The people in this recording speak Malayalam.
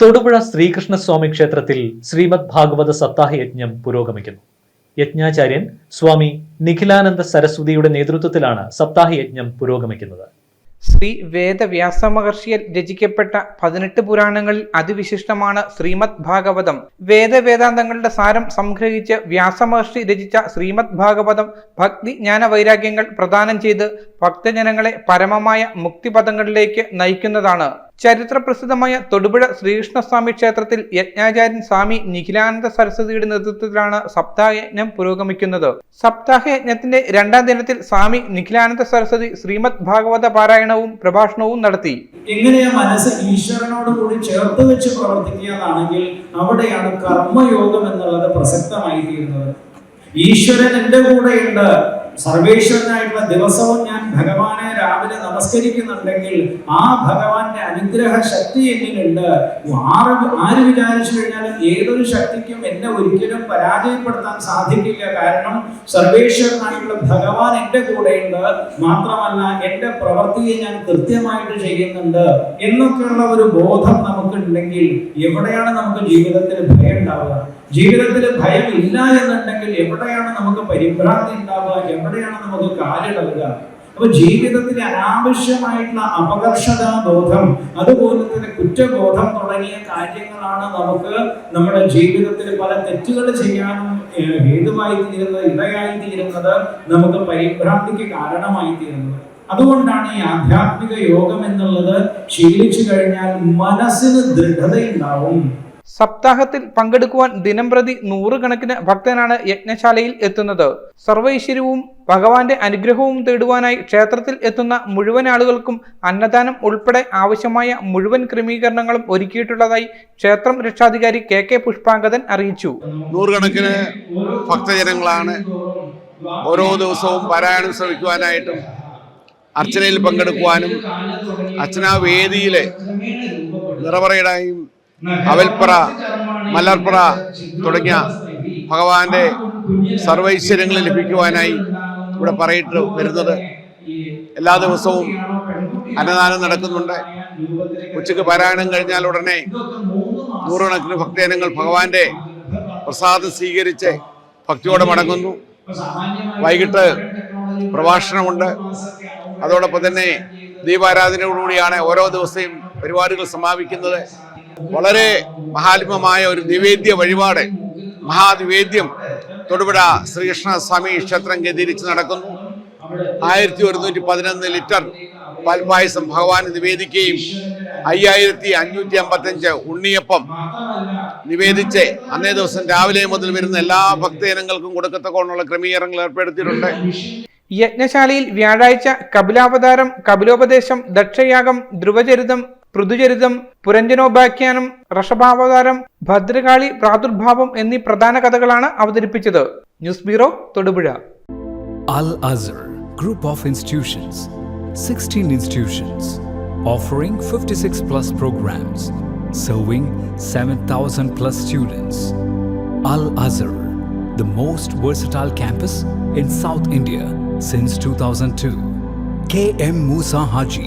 തൊടുപുഴ ശ്രീകൃഷ്ണസ്വാമി ക്ഷേത്രത്തിൽ ശ്രീമദ് ഭാഗവത സപ്താഹ യജ്ഞം പുരോഗമിക്കുന്നു. യജ്ഞാചാര്യൻ സ്വാമി നിഖിലാനന്ദ സരസ്വതിയുടെ നേതൃത്വത്തിലാണ് സപ്താഹ യജ്ഞം പുരോഗമിക്കുന്നത്. ശ്രീ വേദവ്യാസ മഹർഷിയൽ രചിക്കപ്പെട്ട പതിനെട്ട് പുരാണങ്ങളിൽ അതിവിശിഷ്ടമാണ് ശ്രീമദ് ഭാഗവതം. വേദവേദാന്തങ്ങളുടെ സാരം സംഗ്രഹിച്ച് വ്യാസ മഹർഷി രചിച്ച ശ്രീമദ് ഭാഗവതം ഭക്തി ജ്ഞാന വൈരാഗ്യങ്ങൾ പ്രദാനം ചെയ്ത് ഭക്തജനങ്ങളെ പരമമായ മുക്തിപദങ്ങളിലേക്ക് നയിക്കുന്നതാണ്. ചരിത്രപ്രസിദ്ധമായ തൊടുപുഴ ശ്രീകൃഷ്ണസ്വാമി ക്ഷേത്രത്തിൽ യജ്ഞാചാര്യൻ സ്വാമി നിഖിലാനന്ദ സരസ്വതിയുടെ നേതൃത്വത്തിലാണ് സപ്താഹയജ്ഞം പുരോഗമിക്കുന്നത്. സപ്താഹയജ്ഞത്തിന്റെ രണ്ടാം ദിനത്തിൽ സ്വാമി നിഖിലാനന്ദ സരസ്വതി ശ്രീമദ് ഭാഗവത പാരായണവും പ്രഭാഷണവും നടത്തി. എങ്ങനെയാ മനസ്സ് ഈശ്വരനോട് കൂടി ചേർത്ത് വെച്ച് പ്രവർത്തിക്കുകയാണെങ്കിൽ അവിടെയാണ് കർമ്മയോഗം എന്നുള്ളത് പ്രസക്തമായി തീരുന്നത് ഈശ്വരൻ എന്റെ കൂടെയുണ്ട്. സർവേശ്വരനായിട്ടുള്ള ദിവസവും ഞാൻ ഭഗവാനെ രാവിലെ നമസ്കരിക്കുന്നുണ്ടെങ്കിൽ ആ ഭഗവാന്റെ അനുഗ്രഹ ശക്തി എന്നിലുണ്ട്. ആറ് ആര് വിചാരിച്ചു കഴിഞ്ഞാലും ഏതൊരു ശക്തിക്കും എന്നെ ഒരിക്കലും പരാജയപ്പെടുത്താൻ സാധിക്കില്ല. കാരണം സർവേശ്വരനായിട്ടുള്ള ഭഗവാൻ എന്റെ കൂടെയുണ്ട്. മാത്രമല്ല എന്റെ പ്രവൃത്തിയെ ഞാൻ കൃത്യമായിട്ട് ചെയ്യുന്നുണ്ട് എന്നൊക്കെയുള്ള ഒരു ബോധം നമുക്കുണ്ടെങ്കിൽ എവിടെയാണ് നമുക്ക് ജീവിതത്തിൽ ഭയം ഉണ്ടാവുക? ജീവിതത്തിൽ ഭയം ഇല്ല എന്നുണ്ടെങ്കിൽ എവിടെയാണ് നമുക്ക് പരിഭ്രാന്തി ഉണ്ടാവുക? എവിടെയാണ് നമുക്ക് കാലിടവുക അപ്പൊ ജീവിതത്തിലെ അനാവശ്യമായിട്ടുള്ള അപകർഷതാ ബോധം അതുപോലെ തന്നെ കുറ്റബോധം തുടങ്ങിയ കാര്യങ്ങളാണ് നമുക്ക് നമ്മുടെ ജീവിതത്തിൽ പല തെറ്റുകൾ ചെയ്യാനും ഹേതുവായി തീരുന്നത് ഇടയായി തീരുന്നത് നമുക്ക് പരിഭ്രാന്തിക്ക് കാരണമായി തീരുന്നത് അതുകൊണ്ടാണ് ഈ ആധ്യാത്മിക യോഗം എന്നുള്ളത് ശീലിച്ചു കഴിഞ്ഞാൽ മനസ്സിന് ദൃഢതയുണ്ടാവും. സപ്താഹത്തിൽ പങ്കെടുക്കുവാൻ ദിനംപ്രതി നൂറുകണക്കിന് ഭക്തനാണ് യജ്ഞശാലയിൽ എത്തുന്നത്. സർവൈശ്വര്യവും ഭഗവാന്റെ അനുഗ്രഹവും തേടുവാനായി ക്ഷേത്രത്തിൽ എത്തുന്ന മുഴുവൻ ആളുകൾക്കും അന്നദാനം ഉൾപ്പെടെ ആവശ്യമായ മുഴുവൻ ക്രമീകരണങ്ങളും ഒരുക്കിയിട്ടുള്ളതായി ക്ഷേത്രം രക്ഷാധികാരി കെ കെ പുഷ്പാങ്കതൻ അറിയിച്ചു. നൂറുകണക്കിന് ഭക്തജനങ്ങളാണ് ഓരോ ദിവസവും പാരായണം ശ്രമിക്കുവാനായിട്ടും അർച്ചനയിൽ പങ്കെടുക്കുവാനും അർച്ചനാ വേദിയിലെ നിറവറയുടെയും അവൽപ്പറ മലർപ്പറ തുടങ്ങിയ ഭഗവാന്റെ സർവൈശ്വര്യങ്ങൾ ലഭിക്കുവാനായി ഇവിടെ പറയിട്ട് വരുന്നത്. എല്ലാ ദിവസവും അന്നദാനം നടക്കുന്നുണ്ട്. ഉച്ചയ്ക്ക് പാരായണം കഴിഞ്ഞാൽ ഉടനെ നൂറുകണക്കിന് ഭക്തജനങ്ങൾ ഭഗവാന്റെ പ്രസാദം സ്വീകരിച്ച് ഭക്തിയോടെ മടങ്ങുന്നു. വൈകിട്ട് പ്രഭാഷണമുണ്ട്. അതോടൊപ്പം തന്നെ ദീപാരാധനയോടുകൂടിയാണ് ഓരോ ദിവസവും പരിപാടികൾ സമാപിക്കുന്നത്. വളരെ മഹാത്മമായ ഒരു നിവേദ്യ വഴിപാട് മഹാനിവേദ്യം തൊടുപുഴ ശ്രീകൃഷ്ണസ്വാമി ക്ഷേത്രം കേന്ദ്രീകരിച്ച് നടക്കുന്നു. ആയിരത്തി ഒരുന്നൂറ്റി പതിനൊന്ന് ലിറ്റർ പാൽപായസം ഭഗവാന് നിവേദിക്കുകയും അയ്യായിരത്തി അഞ്ഞൂറ്റി അമ്പത്തഞ്ച് ഉണ്ണിയപ്പം നിവേദിച്ച് അന്നേ ദിവസം രാവിലെ മുതൽ വരുന്ന എല്ലാ ഭക്തജനങ്ങൾക്കും കൊടുക്കത്തക്കോണുള്ള ക്രമീകരണങ്ങൾ ഏർപ്പെടുത്തിയിട്ടുണ്ട്. യജ്ഞശാലയിൽ വ്യാഴാഴ്ച കപിലാവതാരം കപിലോപദേശം ദക്ഷയാഗം ധ്രുവചരിതം പൃഥുചരിതം പുരഞ്ജനോപാഖ്യാനം ഋഷഭാവതാരം ഭദ്രകാളി പ്രാദുർഭാവം എന്നീ പ്രധാന കഥകളാണ് അവതരിപ്പിച്ചത്. News bureau Thodupuzha. Al Azhar group of institutions. Sixteen institutions. Offering fifty six plus programs. Serving seven thousand plus students. Al Azhar the most versatile campus in south India since two thousand two. K M Moosa Haji